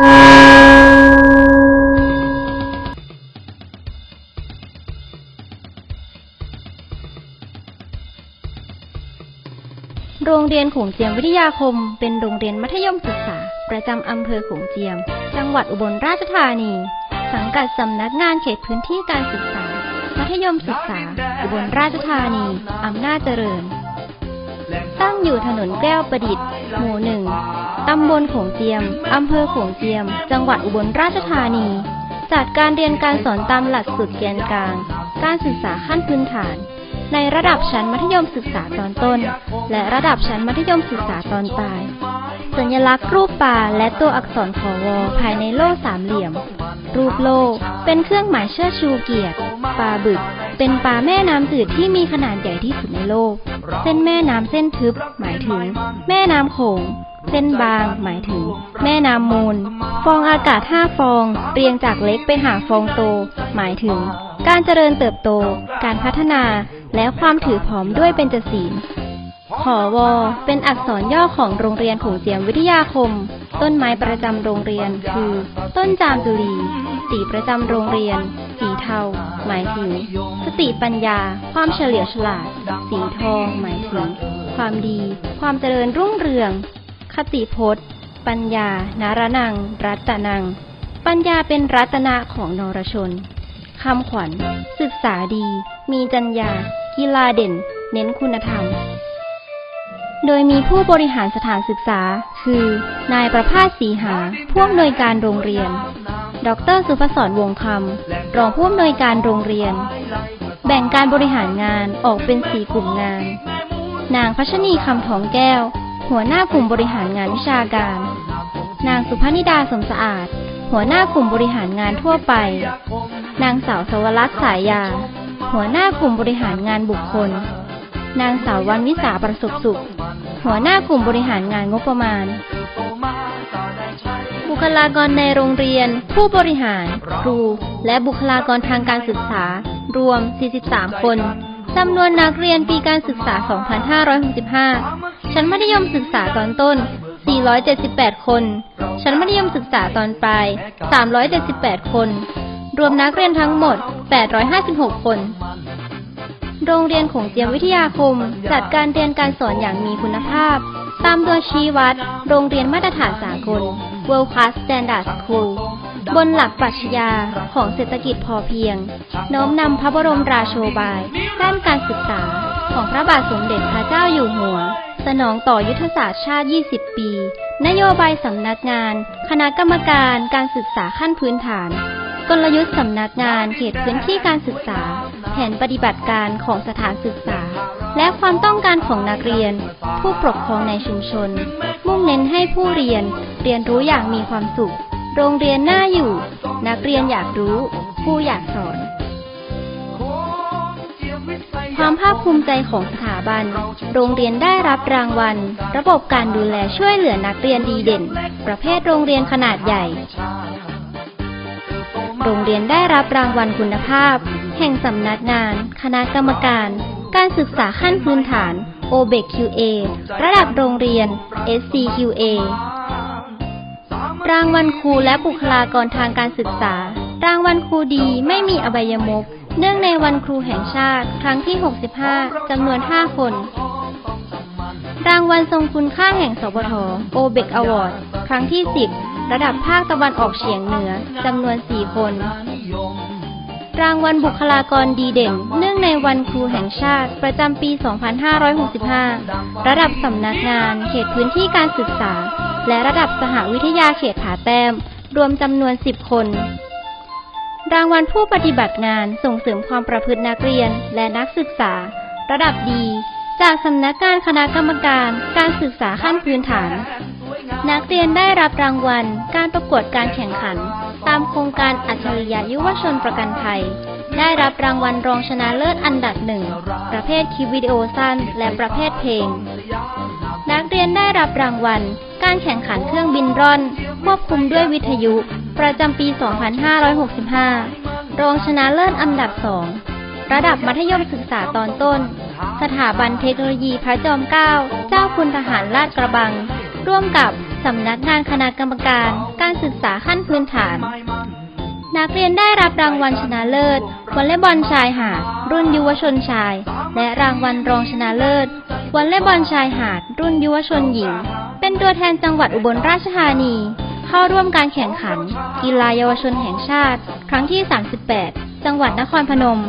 โรงเรียนขงเจียมวิทยาคม เป็นโรงเรียนมัธยมศึกษา ประจำอำเภอขงเจียม จังหวัดอุบลราชธานี สังกัดสำนักงานเขตพื้นที่การศึกษา มัธยมศึกษา อุบลราชธานี อำนาจเจริญ ตั้งอยู่ถนนแก้วประดิษฐ์ หมู่หนึ่ง ตำบลโขงเจียม อำเภอโขงเจียม จังหวัดอุบลราชธานี จัดการเรียนการสอนตามหลักสูตรแกนกลาง การศึกษาขั้นพื้นฐาน ในระดับชั้นมัธยมศึกษาตอนต้น และระดับชั้นมัธยมศึกษาตอนปลาย สัญลักษณ์รูปปลาและตัวอักษรขอวอภายในโล่สามเหลี่ยม รูปโล่เป็นเครื่องหมายเชิดชูเกียรติ ปลาบึก เป็นปลาแม่น้ำจืดที่มีขนาดใหญ่ที่สุดในโลก เส้นแม่น้ำเส้นทึบ หมายถึง แม่น้ำโขง เส้นบางหมายถึง แม่น้ำมูล ฟองอากาศห้าฟอง เรียงจากเล็กไปหาฟองโต หมายถึง การเจริญเติบโต การพัฒนา และความถือผอมด้วยเบญจศีลขอวอเป็นอักษรย่อของโรงเรียนขงเจียมวิทยาคม ต้นไม้ประจำโรงเรียนคือ ต้นจามจุลี สีประจำโรงเรียน สีเทา หมายถึง สติปัญญา ความเฉลียวฉลาด สีทอง หมายถึง ความดี ความเจริญรุ่งเรือง ติพจน์ ปัญญา นารนัง รัตนัง ปัญญาเป็นรัตนะของนรชนคำขวัญ ศึกษาดี มีจัญญา กีฬาเด่น เน้นคุณธรรม โดยมีผู้บริหารสถานศึกษา คือ นายประภาสศรีหา ผู้อำนวยการโรงเรียน ดรสุภศรวงคำ รองผู้อำนวยการโรงเรียน แบ่งการบริหารงานออกเป็นสี่กลุ่มงาน นางพัชนีคำทองแก้ว หัวหน้ากลุ่มบริหารงานวิชาการ นางสุพนิดาสมสะอาด หัวหน้ากลุ่มบริหารงานทั่วไป นางสาวสวรักษ์สายยา หัวหน้ากลุ่มบริหารงานบุคคล นางสาววันวิสาประสบสุข หัวหน้ากลุ่มบริหารงานงบประมาณ บุคลากรในโรงเรียน ผู้บริหาร ครู และบุคลากรทางการศึกษา รวม 43 คนจำนวนนักเรียนปีการศึกษา 2565 ชั้นมัธยมศึกษาตอนต้น 478 คน ชั้นมัธยมศึกษาตอนปลาย 378 คน รวมนักเรียนทั้งหมด 856 คน โรงเรียนของเจียมวิทยาคม จัดการเรียนการสอนอย่างมีคุณภาพ ตามตัวชี้วัด โรงเรียนมาตรฐานสากล World Class Standard School บนหลักปรัชญาของเศรษฐกิจพอเพียง น้อมนำพระบรมราโชบาย ด้านการศึกษาของพระบาทสมเด็จพระเจ้าอยู่หัว สนองต่อยุทธศาสตร์ชาติ 20 ปี นโยบายสำนักงาน คณะกรรมการการศึกษาขั้นพื้นฐาน กลยุทธ์สำนักงานเขตพื้นที่การศึกษา แผนปฏิบัติการของสถานศึกษา และความต้องการของนักเรียน ผู้ปกครองในชุมชน มุ่งเน้นให้ผู้เรียน เรียนรู้อย่างมีความสุข โรงเรียนน่าอยู่ นักเรียนอยากรู้ ผู้อยากสอน ความภาคภูมิใจของสถาบัน โรงเรียนได้รับรางวัล ระบบการดูแลช่วยเหลือนักเรียนดีเด่น ประเภทโรงเรียนขนาดใหญ่ โรงเรียนได้รับรางวัลคุณภาพ แห่งสำนักงาน คณะกรรมการ การศึกษาขั้นพื้นฐาน OBEQA ระดับโรงเรียน SCQA รางวัลครูและบุคลากรทางการศึกษา รางวัลครูดีไม่มีอบายมุข เนื่องในวันครูแห่งชาติ ครั้งที่ 65 จำนวน 5 คน รางวัลทรงคุณค่าแห่งสปทโอเบกอวอร์ด ครั้งที่ 10 ระดับภาคตะวันออกเฉียงเหนือ จำนวน 4 คน รางวัลบุคลากรดีเด่น เนื่องในวันครูแห่งชาติ ประจำปี 2565 ระดับสำนักงาน เขตพื้นที่การศึกษา และระดับสหวิทยาเขตผาแต้ม รวมจำนวน 10 คน รางวัลผู้ปฏิบัติงานส่งเสริมความประพฤตินักเรียนและนักศึกษา ระดับดี จากสำนักงานคณะกรรมการ การศึกษาขั้นพื้นฐาน นักเรียนได้รับรางวัล การประกวดการแข่งขัน ตามโครงการอัจฉริยะยุวชนประกันภัย ได้รับรางวัลรองชนะเลิศอันดับหนึ่งประเภทคลิปวิดีโอสั้น และประเภทเพลง นักเรียนได้รับรางวัล การแข่งขันเครื่องบินร่อน ควบคุมด้วยวิทยุ ประจำปี 2565 รองชนะเลิศอันดับสองระดับมัธยมศึกษาตอนต้น สถาบันเทคโนโลยีพระจอมเกล้า เจ้าคุณทหารลาดกระบัง ร่วมกับสำนักงานคณะกรรมการ การศึกษาขั้นพื้นฐาน นักเรียนได้รับรางวัลชนะเลิศวอลเลย์บอลชายหาดรุ่นยุวชนชาย และรางวัลรองชนะเลิศวอลเลย์บอลชายหาดรุ่นยุวชนหญิง เป็นตัวแทนจังหวัดอุบลราชธานี เข้าร่วมการแข่งขัน กีฬาเยาวชนแห่งชาติ ครั้งที่ 38 จังหวัดนครพนม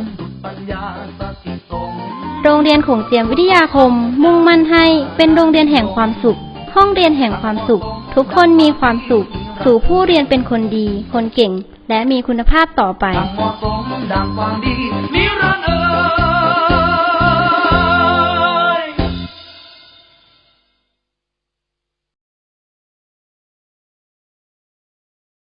โรงเรียนขงเจียมวิทยาคม มุ่งมั่นให้เป็นโรงเรียนแห่งความสุข ห้องเรียนแห่งความสุข ทุกคนมีความสุข สู่ผู้เรียนเป็นคนดี คนเก่ง และมีคุณภาพต่อไป